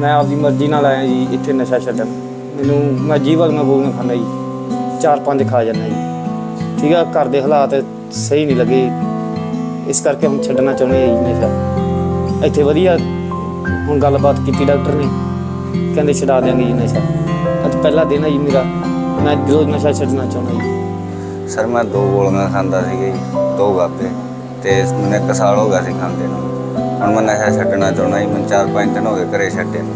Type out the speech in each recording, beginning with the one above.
ਮੈਂ ਆਪਦੀ ਮਰਜ਼ੀ ਨਾਲ ਆਇਆ ਜੀ, ਇੱਥੇ ਨਸ਼ਾ ਛੱਡਣ। ਮੈਨੂੰ ਮੈਂ ਜੀਵਨ ਮੈਂ ਗੋਲੀਆਂ ਖਾਂਦਾ ਜੀ। ਚਾਰ ਪੰਜ ਖਾ ਜਾਂਦਾ ਜੀ। ਠੀਕ ਆ, ਘਰ ਦੇ ਹਾਲਾਤ ਸਹੀ ਨਹੀਂ ਲੱਗੇ। ਇਸ ਕਰਕੇ ਹੁਣ ਛੱਡਣਾ ਚਾਹੁੰਦੇ ਆ ਜੀ, ਨਸ਼ਾ। ਇੱਥੇ ਵਧੀਆ ਹੁਣ ਗੱਲਬਾਤ ਕੀਤੀ ਡਾਕਟਰ ਨੇ। ਕਹਿੰਦੇ ਛਡਾ ਦਿਆਂਗੇ ਜੀ ਨਸ਼ਾ। ਅੱਜ ਪਹਿਲਾ ਦਿਨ ਹੈ ਜੀ ਮੇਰਾ। ਮੈਂ ਰੋਜ਼ ਨਸ਼ਾ ਛੱਡਣਾ ਚਾਹੁੰਦਾ ਜੀ। ਸਰ, ਮੈਂ ਦੋ ਗੋਲੀਆਂ ਖਾਂਦਾ ਸੀਗਾ ਜੀ, ਦੋ ਗਾਬੇ ਤੇ ਮੈਨੂੰ ਇੱਕ ਹੋ ਗਿਆ ਸੀ ਖਾਂਦੇ ਨੂੰ। ਹੁਣ ਮੈਂ ਨਸ਼ਾ ਛੱਡਣਾ ਚਾਹੁੰਦਾ ਜੀ ਮੈਨੂੰ ਚਾਰ ਪੰਜ ਦਿਨ ਹੋ ਗਏ ਘਰੇ ਛੱਡੇ ਨੂੰ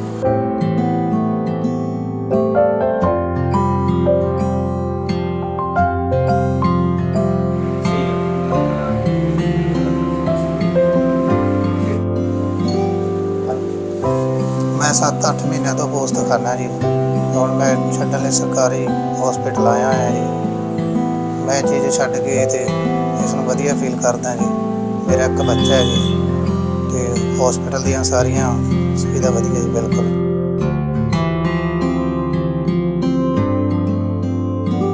ਮੈਂ 7-8 ਮਹੀਨਿਆਂ ਤੋਂ ਪੋਸਟ ਖਾਨਾ ਜੀ ਹੁਣ ਮੈਂ ਛੱਡਣ ਲਈ ਸਰਕਾਰੀ ਹਸਪੀਟਲ ਆਇਆ ਹੋਇਆ ਜੀ ਮੈਂ ਇਹ ਚੀਜ਼ ਛੱਡ ਕੇ ਤੇ ਇਸ ਨੂੰ ਵਧੀਆ ਫੀਲ ਕਰਦਾ ਜੀ ਮੇਰਾ ਇੱਕ ਬੱਚਾ ਹੈ ਜੀ ਤੇ ਹਸਪੀਟਲ ਦੀਆਂ ਸਾਰੀਆਂ ਸੁਵਿਧਾ ਵਧੀਆ ਜੀ, ਬਿਲਕੁਲ।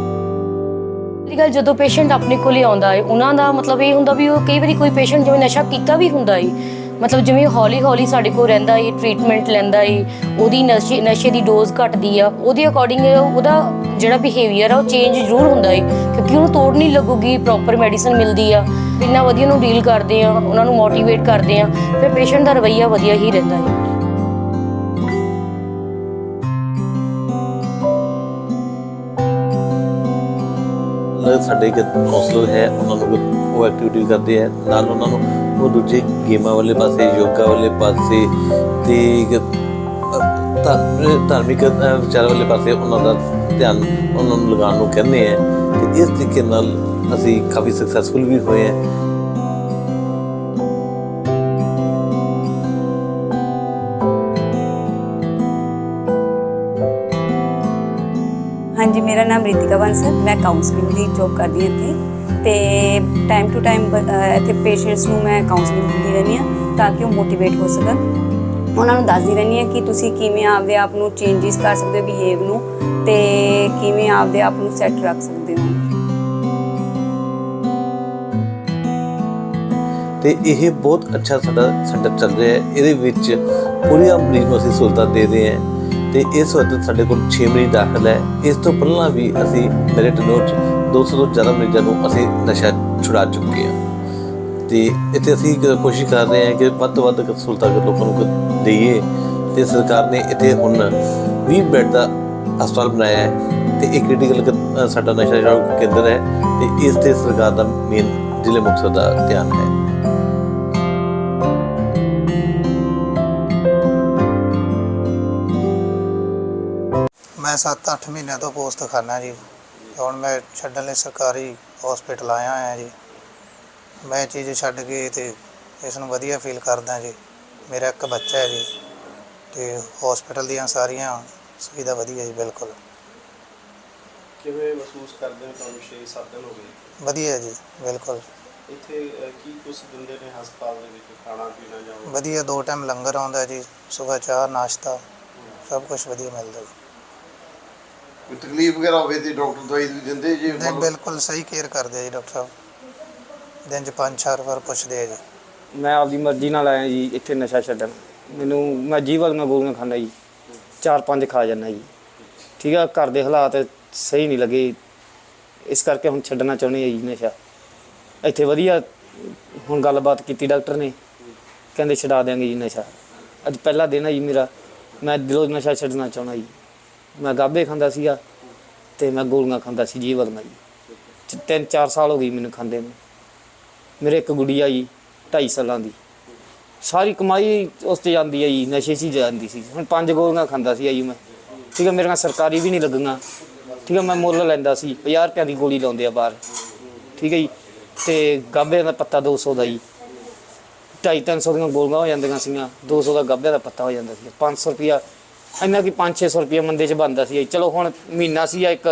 ਪਹਿਲੀ ਗੱਲ ਜਦੋਂ ਪੇਸ਼ੈਂਟ ਆਪਣੇ ਕੋਲੇ ਆਉਂਦਾ ਹੈ ਉਹਨਾਂ ਦਾ ਮਤਲਬ ਇਹ ਹੁੰਦਾ ਵੀ ਉਹ ਕਈ ਵਾਰੀ ਕੋਈ ਪੇਸ਼ੈਂਟ ਜਿਵੇਂ ਨਸ਼ਾ ਕੀਤਾ ਵੀ ਹੁੰਦਾ ਹੈ ਮਤਲਬ ਜਿਵੇਂ ਹੌਲੀ ਹੌਲੀ ਸਾਡੇ ਕੋਲ ਰਹਿੰਦਾ ਏ ਟ੍ਰੀਟਮੈਂਟ ਲੈਂਦਾ ਏ, ਉਹਦੀ ਨਸ਼ੇ ਨਸ਼ੇ ਦੀ ਡੋਜ਼ ਘਟਦੀ ਆ, ਉਹਦੇ ਅਕੋਰਡਿੰਗ ਉਹਦਾ ਜਿਹੜਾ ਬਿਹੇਵੀਅਰ ਆ ਉਹ ਚੇਂਜ ਜ਼ਰੂਰ ਹੁੰਦਾ ਹੈ ਕਿਉਂਕਿ ਉਹਨੂੰ ਤੋੜ ਨਹੀਂ ਲੱਗੂਗੀ ਪ੍ਰੋਪਰ ਮੈਡੀਸਨ ਮਿਲਦੀ ਆ। ਇੰਨਾ ਵਧੀਆ ਉਹਨੂੰ ਡੀਲ ਕਰਦੇ ਆ ਉਹਨਾਂ ਨੂੰ ਮੋਟੀਵੇਟ ਕਰਦੇ ਆ ਫਿਰ ਪੇਸ਼ੈਂਟ ਦਾ ਰਵੱਈਆ ਵਧੀਆ ਹੀ ਰਹਿੰਦਾ ਹੈ ਨਾਲ ਸਾਡੇ ਇੱਕ ਕਾਉਂਸਲਰ ਹੈ ਉਹਨਾਂ ਨੂੰ ਉਹ ਐਕਟੀਵਿਟੀ ਕਰਦੇ ਹੈ ਨਾਲ ਉਹਨਾਂ ਨੂੰ ਉਹ ਦੂਜੇ ਗੇਮਾਂ ਵਾਲੇ ਪਾਸੇ ਯੋਗਾ ਵਾਲੇ ਪਾਸੇ ਤੇ ਇੱਕ, ਅ, ਧਾਰ- ਧਾਰਮਿਕ ਵਿਚਾਰ ਵਾਲੇ ਪਾਸੇ ਉਹਨਾਂ ਦਾ ਧਿਆਨ ਉਹਨਾਂ ਨੂੰ ਲਗਾਉਣ ਨੂੰ ਕਹਿੰਦੇ ਆ ਤੇ ਇਸ ਤਰੀਕੇ ਨਾਲ ਅਸੀਂ ਕਾਫੀ ਸਕਸੈਸਫੁਲ ਵੀ ਹੋਏ ਹਾਂ ਹਾਂਜੀ, ਮੇਰਾ ਨਾਮ ਰਿਤਿਕਾ ਬੰਸ ਹੈ। ਮੈਂ ਕਾਉਂਸਲਿੰਗ ਦੀ ਜੋਬ ਕਰਦੀ ਹਾਂ ਇੱਥੇ। ਤੇ ਟਾਈਮ ਟੂ ਟਾਈਮ ਇੱਥੇ ਪੇਸ਼ੈਂਟਸ ਨੂੰ ਮੈਂ ਕਾਉਂਸਲਿੰਗ ਦਿੰਦੀ ਰਹਿੰਦੀ ਹਾਂ ਤਾਂ ਕਿ ਉਹ ਮੋਟੀਵੇਟ ਹੋ ਸਕਣ। ਉਹਨਾਂ ਨੂੰ ਦੱਸਦੀ ਰਹਿੰਦੀ ਹਾਂ ਕਿ ਤੁਸੀਂ ਕਿਵੇਂ ਆਪਦੇ ਆਪ ਨੂੰ ਚੇਂਜਸ ਕਰ ਸਕਦੇ ਹੋ ਬਿਹੇਵ ਨੂੰ ਤੇ ਕਿਵੇਂ ਆਪਦੇ ਆਪ ਨੂੰ ਸੈੱਟ ਰੱਖ ਸਕਦੇ ਹੋ। ਤੇ ਇਹ ਬਹੁਤ ਅੱਛਾ ਸਾਡਾ ਸੈਂਟਰ ਚੱਲ ਰਿਹਾ ਹੈ। ਇਹਦੇ ਵਿੱਚ ਪੂਰੀਆਂ ਮਰੀਜ਼ ਨੂੰ ਅਸੀਂ ਸਹੂਲਤਾਂ ਦੇ ਰਹੇ ਹਾਂ ਤੇ ਇਸ ਵਕਤ ਸਾਡੇ ਕੋਲ 6 ਮਰੀਜ਼ ਦਾਖਲ ਹੈ। ਇਸ ਤੋਂ ਪਹਿਲਾਂ ਵੀ ਅਸੀਂ ਮੇਰੇ ਟਨੋਰ 200 ਤੋਂ ਜ਼ਿਆਦਾ ਮਰੀਜ਼ਾਂ ਨੂੰ ਅਸੀਂ ਨਸ਼ਾ ਛੁਡਾ ਚੁੱਕੇ ਹਾਂ। ਤੇ ਇੱਥੇ ਅਸੀਂ ਕੋਸ਼ਿਸ਼ ਕਰ ਰਹੇ ਹਾਂ ਕਿ ਵੱਧ ਤੋਂ ਵੱਧ ਸਹੂਲਤਾਂ ਲੋਕਾਂ ਨੂੰ ਕ- ਦੇਈਏ, ਤੇ ਸਰਕਾਰ ਨੇ ਇੱਥੇ ਹੁਣ 20 ਬੈੱਡ ਦਾ ਹਸਪਤਾਲ ਬਣਾਇਆ ਹੈ ਤੇ ਇਹ ਕ੍ਰਿਟੀਕਲ ਸਾਡਾ ਨਸ਼ਾ ਛੁਡਾਊ ਕੇਂਦਰ ਹੈ ਤੇ ਇਸ ਤੇ ਸਰਕਾਰ ਦਾ ਮੇਨ ਜ਼ਿਲ੍ਹੇ ਮੁਕਤਸਰ ਦਾ ਧਿਆਨ ਹੈ। ਮੈਂ 7-8 ਮਹੀਨਿਆਂ ਤੋਂ ਪੋਸਟ ਖਾਨਾ ਜੀ। ਹੁਣ ਮੈਂ ਛੱਡਣ ਲਈ ਸਰਕਾਰੀ ਹਸਪੀਟਲ ਆਇਆ ਹੋਇਆ ਜੀ। ਮੈਂ ਚੀਜ਼ ਛੱਡ ਕੇ ਤੇ ਇਸ ਨੂੰ ਵਧੀਆ ਫੀਲ ਕਰਦਾ ਜੀ। ਮੇਰਾ ਇੱਕ ਬੱਚਾ ਹੈ ਜੀ ਤੇ ਹਸਪੀਟਲ ਦੀਆਂ ਸਾਰੀਆਂ ਸੁਵਿਧਾ ਵਧੀਆ ਜੀ ਬਿਲਕੁਲ। ਕਿਵੇਂ ਮਹਿਸੂਸ ਕਰਦੇ ਹੋ ਤੁਹਾਨੂੰ 6-7 ਦਿਨ ਹੋ ਗਏ? ਵਧੀਆ ਜੀ ਬਿਲਕੁਲ। ਇੱਥੇ ਅਹ, ਕੀ ਕੁਝ ਦਿੰਦੇ ਨੇ ਹਸਪਤਾਲ ਦੇ ਵਿੱਚ ਖਾਣਾ ਪੀਣਾ ਜਾਂ ਹੋਰ? ਵਧੀਆ ਦੋ ਟਾਈਮ ਲੰਗਰ ਆਉਂਦਾ ਜੀ ਸਵੇਰ ਚਾਹ ਨਾਸ਼ਤਾ ਸਭ ਕੁਝ ਵਧੀਆ ਮਿਲਦਾ। ਜੀ ਕੋਈ ਤਕਲੀਫ ਵਗੈਰਾ ਹੋਵੇ ਤੇ ਡਾਕਟਰ ਦਵਾਈ ਵੀ ਦਿੰਦੇ ਜੀ? ਨਹੀਂ ਬਿਲਕੁਲ ਸਹੀ ਕੇਅਰ ਕਰਦੇ ਆ ਜੀ ਡਾਕਟਰ ਸਾਹਿਬ। ਦਿਨ ਚ ਪੰਜ ਚਾਰ ਵਾਰ ਪੁੱਛਦੇ ਆ ਜੀ। ਮੈਂ ਆਪਦੀ ਮਰਜ਼ੀ ਨਾਲ ਆਇਆ ਜੀ, ਇੱਥੇ ਨਸ਼ਾ ਛੱਡਣ। ਮੈਨੂੰ, ਮੈਂ ਜੀਵਨ ਮੈਂ ਗੋਲੀਆਂ ਖਾਂਦਾ ਜੀ। ਚਾਰ ਪੰਜ ਖਾ ਜਾਂਦਾ ਜੀ। ਠੀਕ ਆ, ਘਰ ਦੇ ਹਾਲਾਤ ਸਹੀ ਨਹੀਂ ਲੱਗੇ। ਇਸ ਕਰਕੇ ਹੁਣ ਛੱਡਣਾ ਚਾਹੁੰਦੇ ਆ ਜੀ ਨਸ਼ਾ। ਇੱਥੇ ਵਧੀਆ ਹੁਣ ਗੱਲਬਾਤ ਕੀਤੀ ਡਾਕਟਰ ਨੇ। ਕਹਿੰਦੇ ਛਡਾ ਦਿਆਂਗੇ ਜੀ ਨਸ਼ਾ। ਅੱਜ ਪਹਿਲਾ ਦਿਨ ਹੈ ਜੀ ਮੇਰਾ। ਮੈਂ ਦਿਲੋਂ ਨਸ਼ਾ ਛੱਡਣਾ ਚਾਹੁੰਦਾ ਜੀ। ਮੈਂ ਗਾਬੇ ਖਾਂਦਾ ਸੀਗਾ ਤੇ ਮੈਂ ਗੋਲੀਆਂ ਖਾਂਦਾ ਸੀ ਜੀਵਨ ਨਾਲ ਜੀ। ਤਿੰਨ ਚਾਰ ਸਾਲ ਹੋ ਗਈ ਮੈਨੂੰ ਖਾਂਦੇ ਨੂੰ। ਮੇਰੇ ਇੱਕ ਗੁੜੀਆ ਜੀ 2.5 ਸਾਲਾਂ ਦੀ। ਸਾਰੀ ਕਮਾਈ ਉਸ ਤੇ ਜਾਂਦੀ ਹੈ ਜੀ ਨਸ਼ੇ 'ਚ ਹੀ ਜਾਂਦੀ ਸੀ। ਹੁਣ ਪੰਜ ਗੋਲੀਆਂ ਖਾਂਦਾ ਸੀ ਜੀ ਮੈਂ। ਠੀਕ ਹੈ ਮੇਰੇ ਨਾਲ ਸਰਕਾਰੀ ਵੀ ਨਹੀਂ ਲੱਗੀਆਂ। ਠੀਕ ਹੈ ਮੈਂ ਮੁੱਲ ਲੈਂਦਾ ਸੀ 50 ਰੁਪਏ ਦੀ ਗੋਲੀ ਲਾਉਂਦੇ ਆ ਬਾਹਰ। ਠੀਕ ਹੈ ਜੀ, ਤੇ ਗਾਬੇ ਦਾ ਪੱਤਾ 200 ਦਾ ਜੀ। 250 300 ਦੀਆਂ ਗੋਲੀਆਂ ਹੋ ਜਾਂਦੀਆਂ ਸੀਗੀਆਂ 200 ਦਾ ਗੱਭੇ ਦਾ ਪੱਤਾ ਹੋ ਜਾਂਦਾ ਸੀ 500 ਰੁਪਿਆ ਇੰਨਾ ਕਿ 5-600 ਰੁਪਿਆ ਮੰਦੇ 'ਚ ਬਣਦਾ ਸੀ ਚਲੋ ਹੁਣ ਮਹੀਨਾ ਸੀ ਇੱਕ,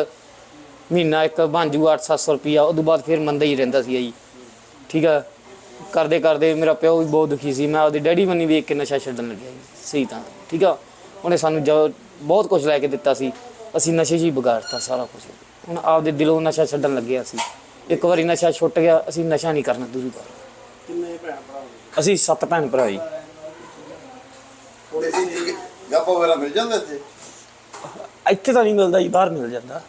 ਮਹੀਨਾ ਇੱਕ, ਬਣ ਜੂ 8-700 ਰੁਪਿਆ ਉਦੋਂ ਬਾਅਦ ਫਿਰ ਮੰਦਾ ਹੀ ਰਹਿੰਦਾ ਸੀ ਜੀ ਠੀਕ ਆ? ਕਰਦੇ ਕਰਦੇ ਮੇਰਾ ਪਿਓ ਵੀ ਬਹੁਤ ਦੁਖੀ ਸੀ। ਮੈਂ ਆਪਦੇ ਡੈਡੀ ਬੰਨੀ ਵੇਖ ਕੇ ਨਸ਼ਾ ਛੱਡਣ ਲੱਗਿਆ ਜੀ ਸਹੀ ਤਾਂ ਠੀਕ ਆ? ਉਹਨੇ ਸਾਨੂੰ ਜੋ ਬਹੁਤ ਕੁਝ ਲੈ ਕੇ ਦਿੱਤਾ ਸੀ। ਅਸੀਂ ਨਸ਼ੇ 'ਚ ਹੀ ਵਿਗਾੜਤਾ ਸਾਰਾ ਕੁਝ ਹੁਣ ਆਪਦੇ ਦਿਲੋਂ ਨਸ਼ਾ ਛੱਡਣ ਲੱਗੇ ਅਸੀਂ ਇੱਕ ਵਾਰੀ ਨਸ਼ਾ ਛੁੱਟ ਗਿਆ ਅਸੀਂ ਨਸ਼ਾ ਨਹੀਂ ਕਰਨਾ ਦੂਰੀ ਵਾਰ। ਕਿੰਨੇ ਭੈਣ ਭਰਾ ਅਸੀਂ ਸੱਤ ਭੈਣ ਭਰਾ ਜੀ। ਤੇ ਇਹ ਗੱਪ ਸ਼ਰਾਬ ਵਗੈਰਾ ਮਿਲ ਜਾਂਦਾ ਇੱਥੇ? ਇੱਥੇ ਤਾਂ ਨਹੀਂ ਮਿਲਦਾ ਜੀ ਬਾਹਰ ਮਿਲ ਜਾਂਦਾ।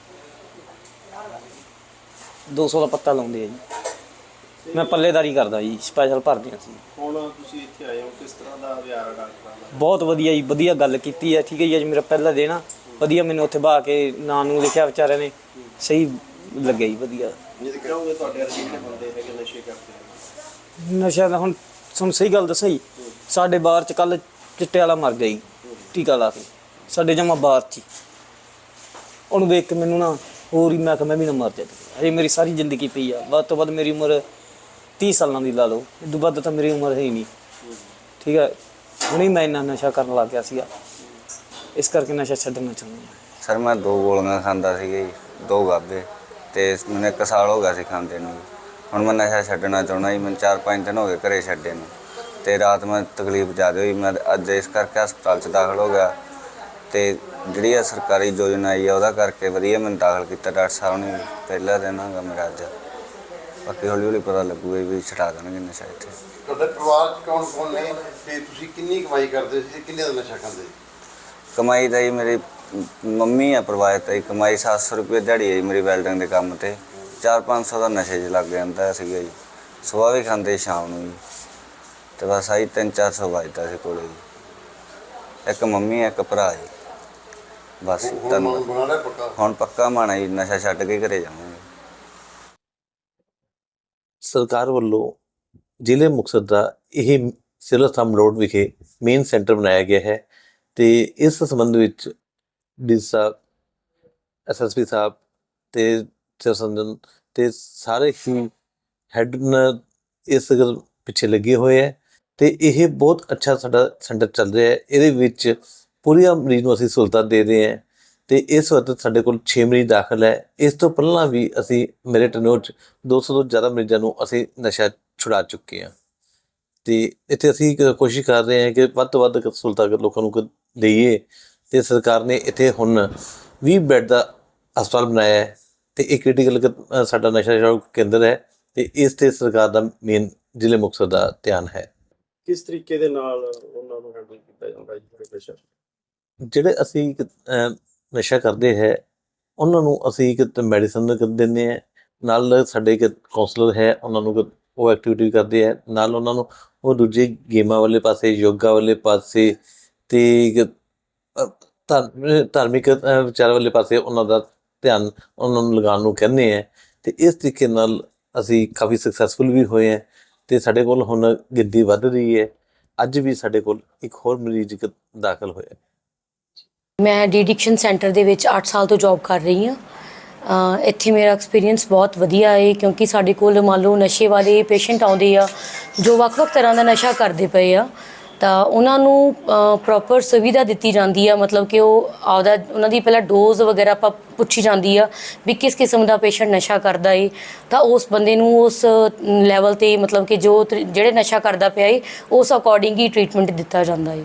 200 ਦਾ ਪੱਤਾ ਲਾਉਂਦੇ ਆ ਜੀ। ਮੈਂ ਪੱਲੇਦਾਰੀ ਕਰਦਾ ਜੀ ਸਪੈਸ਼ਲ ਭਰਦੇ ਸੀ। ਹੁਣ ਤੁਸੀਂ ਇੱਥੇ ਆਏ ਹੋ ਕਿਸ ਤਰ੍ਹਾਂ ਦਾ ਵਿਹਾਰ ਹੈ ਡਾਕਟਰਾਂ ਦਾ? ਬਹੁਤ ਵਧੀਆ ਜੀ ਵਧੀਆ ਗੱਲ ਕੀਤੀ ਹੈ ਠੀਕ ਹੈ ਜੀ ਅੱਜ ਮੇਰਾ ਪਹਿਲਾ ਦਿਨ ਆ। ਵਧੀਆ ਮੈਨੂੰ ਉੱਥੇ ਬਾ ਕੇ ਨਾਂ ਨੂੰ ਲਿਖਿਆ ਵਿਚਾਰਿਆਂ ਨੇ। ਸਹੀ ਲੱਗਿਆ ਜੀ ਵਧੀਆ। ਜੇ ਕਹੋਗੇ ਤੁਹਾਡੇ ਬੰਦੇ ਨਸ਼ੇ ਕਰਦੇ ਹੁਣ ਤੁਹਾਨੂੰ ਸਹੀ ਗੱਲ ਦੱਸਾਂ ਜੀ ਸਾਡੇ ਬਾਹਰ ਚ ਕੱਲ ਚਿੱਟੇ ਵਾਲਾ ਮਰ ਗਿਆ ਜੀ ਟੀਕਾ ਲਾ ਕੇ। ਸਾਡੇ ਜਮਾ ਬਾਹਰ ਚ ਹੀ। ਉਹਨੂੰ ਦੇਖ ਕੇ ਮੈਨੂੰ ਨਾ ਹੋਰ ਹੀ ਮੈਂ ਕਿਹਾ ਮੈਂ ਵੀ ਨਾ ਮਰ ਜਾ ਅਜੇ ਮੇਰੀ ਸਾਰੀ ਜ਼ਿੰਦਗੀ ਪਈ ਆ ਵੱਧ ਤੋਂ ਵੱਧ ਮੇਰੀ ਉਮਰ 30 ਸਾਲਾਂ ਦੀ ਲਾ ਲਓ, ਇਹ ਤੋਂ ਵੱਧ ਤਾਂ ਮੇਰੀ ਉਮਰ ਹੈ ਹੀ ਨਹੀਂ। ਠੀਕ ਹੈ, ਹੁਣੇ ਮੈਂ ਇੰਨਾ ਨਸ਼ਾ ਕਰਨ ਲੱਗ ਗਿਆ ਸੀਗਾ। ਇਸ ਕਰਕੇ ਨਸ਼ਾ ਛੱਡਣਾ ਚਾਹੁੰਦਾ ਸਰ, ਮੈਂ ਦੋ ਗੋਲੀਆਂ ਖਾਂਦਾ ਸੀਗਾ ਜੀ, ਦੋ ਗਾਬੇ, ਤੇ ਮੈਨੂੰ ਇੱਕ ਸਾਲ ਹੋ ਗਿਆ ਸੀ ਖਾਂਦੇ ਨੂੰ ਹੁਣ ਮੈਂ ਨਸ਼ਾ ਛੱਡਣਾ ਚਾਹੁੰਦਾ ਜੀ, ਮੈਨੂੰ 4-5 ਦਿਨ ਹੋ ਗਏ ਘਰੇ ਛੱਡੇ ਨੂੰ। ਤੇ ਰਾਤ ਮੈਂ ਤਕਲੀਫ ਜ਼ਿਆਦਾ ਹੋਈ, ਮੈਂ ਅੱਜ ਇਸ ਕਰਕੇ ਹਸਪਤਾਲ 'ਚ ਦਾਖਲ ਹੋ ਗਿਆ। ਤੇ ਜਿਹੜੀ ਆ ਸਰਕਾਰੀ ਯੋਜਨਾ ਆਈ ਆ, ਉਹਦਾ ਕਰਕੇ ਵਧੀਆ ਮੈਨੂੰ ਦਾਖਲ ਕੀਤਾ, ਡਾਕਟਰ ਸਾਹਿਬ ਨੇ ਵੀ। ਪਹਿਲਾ ਦਿਨ ਹੈਗਾ ਮੇਰਾ ਅੱਜ। ਬਾਕੀ ਹੌਲੀ ਹੌਲੀ ਪਤਾ ਲੱਗੂਗਾ ਵੀ ਛਡਾ ਦੇਣਗੇ ਨਸ਼ਾ ਇੱਥੇ। ਤੁਹਾਡੇ ਪਰਿਵਾਰ ਚ ਕੌਣ ਕੌਣ ਨੇ ਤੇ ਤੁਸੀਂ ਕਿੰਨੀ ਕਮਾਈ ਕਰਦੇ ਸੀ ਤੇ ਕਿੰਨੇ ਦਾ ਨਸ਼ਾ ਸੀ? ਕਮਾਈ ਦਾ ਹੀ ਮੇਰੀ ਮੰਮੀ ਆ ਪ੍ਰਵਾਹਿਤ ਹੈ ਕਮਾਈ 700 ਰੁਪਏ ਦਿਹਾੜੀ ਹੈ ਮੇਰੀ ਵੈਲਡਿੰਗ ਦੇ ਕੰਮ ਤੇ। 4-500 ਦਾ ਨਸ਼ੇ 'ਚ ਲੱਗ ਜਾਂਦਾ ਸੀਗਾ ਜੀ। ਸਵੇਰ ਵੀ ਖਾਂਦੇ ਸ਼ਾਮ ਨੂੰ ਜੀ ਤੇ ਬਸ ਆਹੀ 3-400 ਵੱਜਦਾ ਸੀ ਕੋਲੇ ਜੀ। ਇੱਕ ਮੰਮੀ ਇੱਕ ਭਰਾ ਜੀ। ਬਸ ਹੁਣ ਮਨ ਧੰਨਵਾਦ ਬਣਾ ਲਿਆ ਪੱਕਾ? ਹੁਣ ਪੱਕਾ ਮਾਣਾ ਜੀ ਨਸ਼ਾ ਛੱਡ ਕੇ ਘਰੇ ਜਾਵਾਂਗੇ। ਸਰਕਾਰ ਵੱਲੋਂ ਜ਼ਿਲ੍ਹੇ ਮੁਕਤਸਰ ਦਾ ਇਹ ਸਿਵਲ ਹਸਪਤਾਲ ਰੋਡ ਵਿਖੇ ਮੇਨ ਸੈਂਟਰ ਬਣਾਇਆ ਗਿਆ ਹੈ ਤੇ ਇਸ ਸੰਬੰਧ ਵਿੱਚ ਡੀ ਸਾਹਿਬ ਐਸਐਸਪੀ ਸਾਹਿਬ ਤੇ ਸਰਸੰਜਨ ਤੇ ਸਾਰੇ ਹੀ ਹੈੱਡ ਇਸ ਪਿੱਛੇ ਲੱਗੇ ਹੋਏ ਹੈ ਤੇ ਇਹ ਬਹੁਤ ਅੱਛਾ ਸਾਡਾ ਸੈਂਟਰ ਚੱਲ ਰਿਹਾ ਹੈ। ਇਹਦੇ ਵਿੱਚ ਪੂਰੀਆਂ ਮਰੀਜ਼ ਨੂੰ ਅਸੀਂ ਸਹੂਲਤਾਂ ਦੇ ਰਹੇ ਹਾਂ। ਤੇ ਇਸ ਵਕਤ ਸਾਡੇ ਕੋਲ 6 ਮਰੀਜ਼ ਦਾਖਲ ਹੈ। ਇਸ ਤੋਂ ਪਹਿਲਾਂ ਵੀ ਅਸੀਂ ਮੇਰੇ ਟਨੋਰ 'ਚ 200 ਤੋਂ ਜ਼ਿਆਦਾ ਮਰੀਜ਼ਾਂ ਨੂੰ ਅਸੀਂ ਨਸ਼ਾ ਛੁਡਾ ਚੁੱਕੇ ਹਾਂ। ਤੇ ਇੱਥੇ ਅਸੀਂ ਕੋਸ਼ਿਸ਼ ਕਰ ਰਹੇ ਹਾਂ ਕਿ ਵੱਧ ਤੋਂ ਵੱਧ ਸਹੂਲਤਾਂ ਲੋਕਾਂ ਨੂੰ ਦੇਈਏ ਤੇ ਸਰਕਾਰ ਨੇ ਇੱਥੇ ਹੁਣ 20 ਬੈੱਡ ਦਾ ਹਸਪਤਾਲ ਬਣਾਇਆ ਹੈ ਤੇ ਇਹ ਕ੍ਰਿਟੀਕਲ ਸਾਡਾ ਨਸ਼ਾ ਛੁਡਾਊ ਕੇਂਦਰ ਹੈ ਤੇ ਇਸ ਤੇ ਸਰਕਾਰ ਦਾ ਮੇਨ ਜ਼ਿਲ੍ਹੇ ਮੁਕਤਸਰ ਦਾ ਧਿਆਨ ਹੈ। ਕਿਸ ਤਰੀਕੇ ਦੇ ਨਾਲ ਉਹਨਾਂ ਨੂੰ ਹੈਂਡਲ ਕੀਤਾ ਜਾਂਦਾ ਜਿਹੜੇ ਪੇਸ਼ੈਂਟ? ਜਿਹੜੇ ਅਸੀਂ ਨਸ਼ਾ ਕਰਦੇ ਹੈ, ਉਹਨਾਂ ਨੂੰ ਅਸੀਂ ਇੱਕ ਮੈਡੀਸਨ ਦਿੰਦੇ ਹਾਂ, ਨਾਲ ਸਾਡੇ ਇੱਕ ਕਾਉਂਸਲਰ ਹੈ, ਉਹਨਾਂ ਨੂੰ ਉਹ ਐਕਟੀਵਿਟੀ ਕਰਦੇ ਹੈ, ਨਾਲ ਉਹਨਾਂ ਨੂੰ ਉਹ ਦੂਜੇ ਗੇਮਾਂ ਵਾਲੇ ਪਾਸੇ, ਯੋਗਾ ਵਾਲੇ ਪਾਸੇ ਤੇ ਧਾਰਮਿਕ ਵਿਚਾਰ ਵਾਲੇ ਪਾਸੇ ਉਹਨਾਂ ਦਾ ਧਿਆਨ ਉਹਨਾਂ ਨੂੰ ਲਗਾਉਣ ਨੂੰ ਕਹਿੰਦੇ ਹੈ ਤੇ ਇਸ ਤਰੀਕੇ ਨਾਲ ਅਸੀਂ ਕਾਫੀ ਸਕਸੈਸਫੁਲ ਵੀ ਹੋਏ ਹਾਂ ਤੇ ਸਾਡੇ ਕੋਲ ਹੁਣ ਗਿਣਤੀ ਵੱਧ ਰਹੀ ਹੈ, ਅੱਜ ਵੀ ਸਾਡੇ ਕੋਲ ਇੱਕ ਹੋਰ ਮਰੀਜ਼ ਦਾਖਲ ਹੋਇਆ। ਮੈਂ ਡੀਡਿਕਸ਼ਨ ਸੈਂਟਰ ਦੇ ਵਿੱਚ 8 ਸਾਲ ਤੋਂ ਜੌਬ ਕਰ ਰਹੀ ਹਾਂ। ਇੱਥੇ ਮੇਰਾ ਐਕਸਪੀਰੀਅੰਸ ਬਹੁਤ ਵਧੀਆ ਹੈ ਕਿਉਂਕਿ ਸਾਡੇ ਕੋਲ ਮੰਨ ਲਓ ਨਸ਼ੇ ਵਾਲੇ ਪੇਸ਼ੈਂਟ ਆਉਂਦੇ ਆ, ਜੋ ਵੱਖ-ਵੱਖ ਤਰ੍ਹਾਂ ਦਾ ਨਸ਼ਾ ਕਰਦੇ ਪਏ ਆ, ਤਾਂ ਉਹਨਾਂ ਨੂੰ ਪ੍ਰੋਪਰ ਸੁਵਿਧਾ ਦਿੱਤੀ ਜਾਂਦੀ ਆ, ਮਤਲਬ ਕਿ ਉਹ ਆਪਦਾ, ਉਹਨਾਂ ਦੀ ਪਹਿਲਾਂ ਡੋਜ਼ ਵਗੈਰਾ ਆਪਾਂ ਪੁੱਛੀ ਜਾਂਦੀ ਆ ਵੀ ਕਿਸ ਕਿਸਮ ਦਾ ਪੇਸ਼ੈਂਟ ਨਸ਼ਾ ਕਰਦਾ ਏ, ਤਾਂ ਉਸ ਬੰਦੇ ਨੂੰ ਉਸ ਲੈਵਲ ਤੇ ਮਤਲਬ ਕਿ ਜੋ ਜਿਹੜੇ ਨਸ਼ਾ ਕਰਦਾ ਪਿਆ ਏ, ਉਸ ਅਕੋਰਡਿੰਗ ਹੀ ਟ੍ਰੀਟਮੈਂਟ ਦਿੱਤਾ ਜਾਂਦਾ ਏ।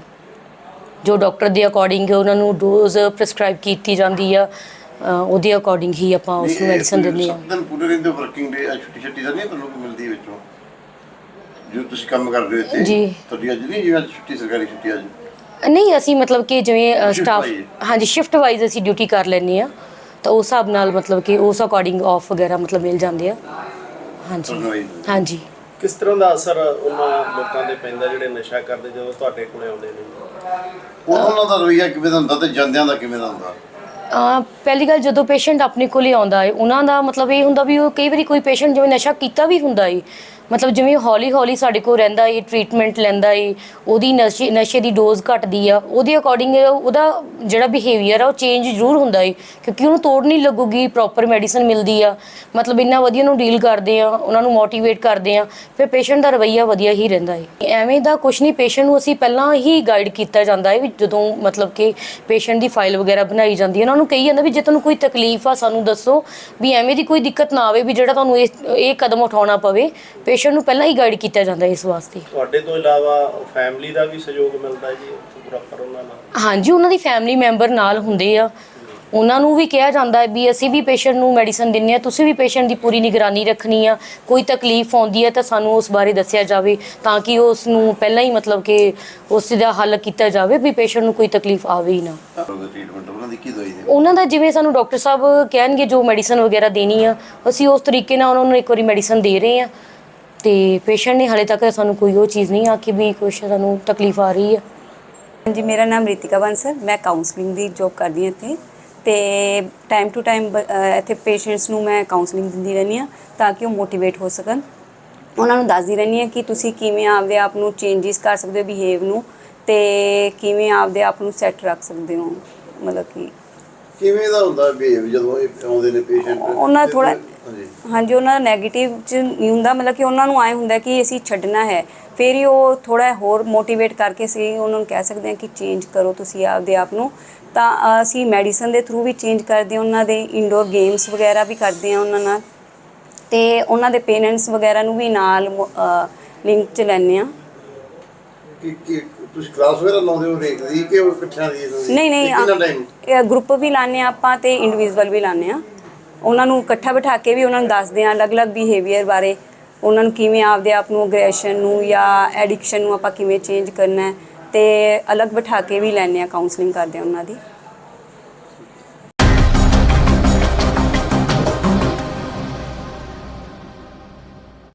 ਜੋ ਡਾਕਟਰ ਦੇ ਅਕੋਰਡਿੰਗ ਉਹਨਾਂ ਨੂੰ ਡੋਜ਼ ਪ੍ਰੈਸਕ੍ਰਾਈਬ ਕੀਤੀ ਜਾਂਦੀ ਆ ਅ, ਉਹਦੇ ਅਕੋਰਡਿੰਗ ਹੀ ਆਪਾਂ ਉਸ ਨੂੰ ਮੈਡੀਸਨ ਦਿੰਦੇ ਆ ਸੱਤ ਦਿਨ ਪੂਰੇ ਰਹਿੰਦੇ ਵਰਕਿੰਗ ਡੇ ਛੁੱਟੀ ਛੱਟੀ ਦਾ ਨਹੀਂ ਤੁਹਾਨੂੰ ਕੋਈ ਮਿਲਦੀ ਵਿੱਚੋਂ? ਜੋ ਤੁਸੀਂ ਕੰਮ ਕਰਦੇ ਹੋ ਇੱਥੇ ਜੀ। ਤੁਹਾਡੀ ਅੱਜ ਨਹੀਂ ਜਿਵੇਂ ਅੱਜ ਛੁੱਟੀ ਸਰਕਾਰੀ ਛੁੱਟੀ ਅੱਜ? ਨਹੀਂ ਅਸੀਂ ਮਤਲਬ ਕਿ ਜਿਵੇਂ Shift ਸਟਾਫ wise? ਹਾਂਜੀ ਸ਼ਿਫਟ ਵਾਈਜ਼ ਅਸੀਂ ਡਿਊਟੀ ਕਰ ਲੈਂਦੇ ਆ ਤਾਂ ਉਸ ਹਿਸਾਬ ਨਾਲ ਮਤਲਬ ਕਿ ਉਸ ਅਕੋਰਡਿੰਗ ਆਫ ਵਗੈਰਾ ਮਤਲਬ ਮਿਲ ਜਾਂਦੇ ਆ। ਹਾਂਜੀ। ਤੁਹਾਨੂੰ ਹਾਂਜੀ। ਕਿਸ ਤਰ੍ਹਾਂ ਦਾ ਅਸਰ ਉਹਨਾਂ ਲੋਕਾਂ ਦੇ ਪੈਂਦਾ ਜਿਹੜੇ ਨਸ਼ਾ ਕਰਦੇ ਜਦੋਂ ਤੁਹਾਡੇ ਕੋਲੇ ਆਉਂਦੇ ਨੇ? ਉਹਨਾਂ ਦਾ ਰਵਈਆ ਕਿਵੇਂ ਦਾ ਹੁੰਦਾ ਤੇ ਜਾਂਦਿਆਂ ਦਾ ਕਿਵੇਂ ਦਾ ਹੁੰਦਾ? ਅਹ ਪਹਿਲੀ ਗੱਲ ਜਦੋਂ ਪੇਸ਼ੈਂਟ ਆਪਣੇ ਕੋਲੇ ਆਉਂਦਾ ਹੈ ਉਹਨਾਂ ਦਾ ਮਤਲਬ ਇਹ ਹੁੰਦਾ ਵੀ ਉਹ ਕਈ ਵਾਰੀ ਕੋਈ ਪੇਸ਼ੈਂਟ ਜਿਵੇਂ ਨਸ਼ਾ ਕੀਤਾ ਵੀ ਹੁੰਦਾ ਹੈ ਮਤਲਬ ਜਿਵੇਂ ਹੌਲੀ ਹੌਲੀ ਸਾਡੇ ਕੋਲ ਰਹਿੰਦਾ ਏ ਟ੍ਰੀਟਮੈਂਟ ਲੈਂਦਾ ਏ, ਉਹਦੀ ਨਸ਼ੇ ਨਸ਼ੇ ਦੀ ਡੋਜ਼ ਘਟਦੀ ਆ, ਉਹਦੇ ਅਕੋਰਡਿੰਗ ਉਹਦਾ ਜਿਹੜਾ ਬਿਹੇਵੀਅਰ ਆ ਉਹ ਚੇਂਜ ਜ਼ਰੂਰ ਹੁੰਦਾ ਏ, ਕਿਉਂਕਿ ਉਹਨੂੰ ਤੋੜ ਨਹੀਂ ਲੱਗੂਗੀ ਪ੍ਰੋਪਰ ਮੈਡੀਸਨ ਮਿਲਦੀ ਆ। ਮਤਲਬ ਇੰਨਾ ਵਧੀਆ ਨੂੰ ਡੀਲ ਕਰਦੇ ਆ, ਉਹਨਾਂ ਨੂੰ ਮੋਟੀਵੇਟ ਕਰਦੇ ਆ, ਫਿਰ ਪੇਸ਼ੈਂਟ ਦਾ ਰਵੱਈਆ ਵਧੀਆ ਹੀ ਰਹਿੰਦਾ ਏ। ਐਵੇਂ ਦਾ ਕੁਝ ਨਹੀਂ ਪੇਸ਼ੈਂਟ ਨੂੰ ਅਸੀਂ ਪਹਿਲਾਂ ਹੀ ਗਾਈਡ ਕੀਤਾ ਜਾਂਦਾ ਏ ਵੀ ਜਦੋਂ ਮਤਲਬ ਕਿ ਪੇਸ਼ੈਂਟ ਦੀ ਫਾਈਲ ਵਗੈਰਾ ਬਣਾਈ ਜਾਂਦੀ ਹੈ ਉਹਨਾਂ ਨੂੰ ਕਹੀ ਜਾਂਦਾ ਵੀ ਜੇ ਤੁਹਾਨੂੰ ਕੋਈ ਤਕਲੀਫ ਆ ਸਾਨੂੰ ਦੱਸੋ, ਵੀ ਐਵੇਂ ਦੀ ਕੋਈ ਦਿੱਕਤ ਨਾ ਆਵੇ ਵੀ ਜਿਹੜਾ ਤੁਹਾਨੂੰ ਇਹ ਇਹ ਕਦਮ ਉਠਾਉਣਾ ਪਵੇ ਪੇਸ਼ੈਂਟ ਨੂੰ ਪਹਿਲਾਂ ਹੀ ਗਾਈਡ ਕੀਤਾ ਜਾਂਦਾ ਇਸ ਵਾਸਤੇ। ਤੁਹਾਡੇ ਤੋਂ ਇਲਾਵਾ ਫੈਮਿਲੀ ਦਾ ਵੀ ਸਹਿਯੋਗ ਮਿਲਦਾ ਹੈ ਜੀ ਪ੍ਰੋਪਰ ਉਹਨਾਂ ਨਾਲ? ਹਾਂਜੀ ਉਹਨਾਂ ਦੀ ਫੈਮਿਲੀ ਮੈਂਬਰ ਨਾਲ ਹੁੰਦੇ ਆ। ਉਹਨਾਂ ਨੂੰ ਵੀ ਕਿਹਾ ਜਾਂਦਾ ਹੈ ਵੀ ਅਸੀਂ ਵੀ ਪੇਸ਼ੈਂਟ ਨੂੰ ਮੈਡੀਸਨ ਦਿੰਨੇ ਆ ਤੁਸੀਂ ਵੀ ਪੇਸ਼ੈਂਟ ਦੀ ਪੂਰੀ ਨਿਗਰਾਨੀ ਰੱਖਣੀ ਆ। ਕੋਈ ਤਕਲੀਫ ਆਉਂਦੀ ਹੈ ਤਾਂ ਸਾਨੂੰ ਉਸ ਬਾਰੇ ਦੱਸਿਆ ਜਾਵੇ ਤਾਂ ਕਿ ਉਸ ਨੂੰ ਪਹਿਲਾਂ ਹੀ ਮਤਲਬ ਕਿ ਉਸ ਦਾ ਹੱਲ ਕੀਤਾ ਜਾਵੇ ਵੀ ਪੇਸ਼ੈਂਟ ਨੂੰ ਕੋਈ ਤਕਲੀਫ ਆਵੇ ਹੀ ਨਾ। ਟ੍ਰੀਟਮੈਂਟ ਉਹਨਾਂ ਦੀ ਕੀ ਦਵਾਈ ਦੇ ਉਹਨਾਂ ਦਾ ਜਿਵੇਂ ਸਾਨੂੰ ਡਾਕਟਰ ਸਾਹਿਬ ਕਹਿਣਗੇ ਜੋ ਮੈਡੀਸਨ ਵਗੈਰਾ ਦੇਣੀ ਆ ਅਸੀਂ ਉਸ ਤਰੀਕੇ ਨਾਲ ਉਹਨਾਂ ਨੂੰ ਇੱਕ ਵਾਰੀ ਮੈਡੀਸਨ ਦੇ ਰਹੇ ਆ ਤੇ ਪੇਸ਼ੈਂਟ ਨੇ ਹਾਲੇ ਤੱਕ ਸਾਨੂੰ ਕੋਈ ਉਹ ਚੀਜ਼ ਨਹੀਂ ਆਖੀ ਵੀ ਕੁਛ ਸਾਨੂੰ ਤਕਲੀਫ ਆ ਰਹੀ ਆ। ਜੀ ਮੇਰਾ ਨਾਮ ਰਿਤਿਕਾ ਬਾਂਸਲ ਮੈਂ ਕਾਉਂਸਲਿੰਗ ਦੀ ਜੌਬ ਕਰਦੀ ਹਾਂ ਇੱਥੇ। ਤੇ ਟਾਈਮ ਟੂ ਟਾਈਮ ਇੱਥੇ ਪੇਸ਼ੈਂਟਸ ਨੂੰ ਮੈਂ ਕਾਉਂਸਲਿੰਗ ਦਿੰਦੀ ਰਹਿੰਦੀ ਹਾਂ ਤਾਂ ਕਿ ਉਹ ਮੋਟੀਵੇਟ ਹੋ ਸਕਣ। ਉਹਨਾਂ ਨੂੰ ਦੱਸਦੀ ਰਹਿੰਦੀ ਹਾਂ ਕਿ ਤੁਸੀਂ ਕਿਵੇਂ ਆਪਦੇ ਆਪ ਨੂੰ ਚੇਂਜਸ ਕਰ ਸਕਦੇ ਹੋ ਬਿਹੇਵ ਨੂੰ ਤੇ ਕਿਵੇਂ ਆਪਦੇ ਆਪ ਨੂੰ ਸੈੱਟ ਰੱਖ ਸਕਦੇ ਹੋ। ਮਤਲਬ ਕਿ ਕਿਵੇਂ ਦਾ ਹੁੰਦਾ ਬਿਹੇਵ ਜਦੋਂ ਇਹ ਆਉਂਦੇ ਨੇ ਪੇਸ਼ੈਂਟ ਉਹਨਾਂ ਥੋੜਾ ਹਾਂਜੀ। ਉਹਨਾਂ ਦਾ 네ਗੇਟਿਵ ਚ ਨਹੀਂ ਹੁੰਦਾ ਮਤਲਬ ਕਿ ਉਹਨਾਂ ਨੂੰ ਆਏ ਹੁੰਦਾ ਕਿ ਅਸੀਂ ਛੱਡਣਾ ਹੈ। ਫਿਰ ਹੀ ਉਹ ਥੋੜਾ ਹੋਰ ਮੋਟੀਵੇਟ ਕਰਕੇ ਸੀ ਉਹਨਾਂ ਨੂੰ ਕਹਿ ਸਕਦੇ ਹਾਂ ਕਿ ਚੇਂਜ ਕਰੋ ਤੁਸੀਂ ਆਪਦੇ ਆਪ ਨੂੰ। ਤਾਂ ਅਸੀਂ ਮੈਡੀਸਨ ਦੇ ਥਰੂ ਵੀ ਚੇਂਜ ਕਰਦੇ ਉਹਨਾਂ ਦੇ ਇੰਡੋਰ ਗੇਮਸ ਵਗੈਰਾ ਵੀ ਕਰਦੇ ਹਾਂ ਉਹਨਾਂ ਨਾਲ। ਤੇ ਉਹਨਾਂ ਦੇ ਪੇਰੈਂਟਸ ਵਗੈਰਾ ਨੂੰ ਵੀ ਨਾਲ ਲਿੰਕ ਚ ਕਿ ਕਿ ਤੁਸੀਂ ਕਲਾਸ ਵਗੈਰਾ ਲਾਉਂਦੇ ਹੋ ਰੇਕ ਦੀ ਕਿ ਉਹ ਇਕੱਠਿਆਂ ਦੀ? ਨਹੀਂ ਨਹੀਂ ਇਹ ਗਰੁੱਪ ਵੀ ਲਾਣੇ ਆ ਆਪਾਂ ਤੇ ਇੰਡੀਵਿਜੂਅਲ ਵੀ ਲਾਣੇ ਆ ਉਹਨਾਂ ਨੂੰ ਇਕੱਠਾ ਬਿਠਾ ਕੇ ਵੀ ਉਹਨਾਂ ਨੂੰ ਦੱਸਦੇ ਹਾਂ ਅਲੱਗ-ਅਲੱਗ ਬਿਹੇਵੀਅਰ ਬਾਰੇ। ਉਹਨਾਂ ਨੂੰ ਕਿਵੇਂ ਆਪਦੇ ਆਪ ਨੂੰ ਅਗਰੈਸ਼ਨ ਨੂੰ ਜਾਂ ਐਡਿਕਸ਼ਨ ਨੂੰ ਆਪਾਂ ਕਿਵੇਂ ਚੇਂਜ ਕਰਨਾ ਹੈ। ਤੇ ਅਲੱਗ ਬਿਠਾ ਕੇ ਵੀ ਲੈਣੇ ਆ ਕਾਉਂਸਲਿੰਗ ਕਰਦੇ ਆ ਉਹਨਾਂ ਦੀ।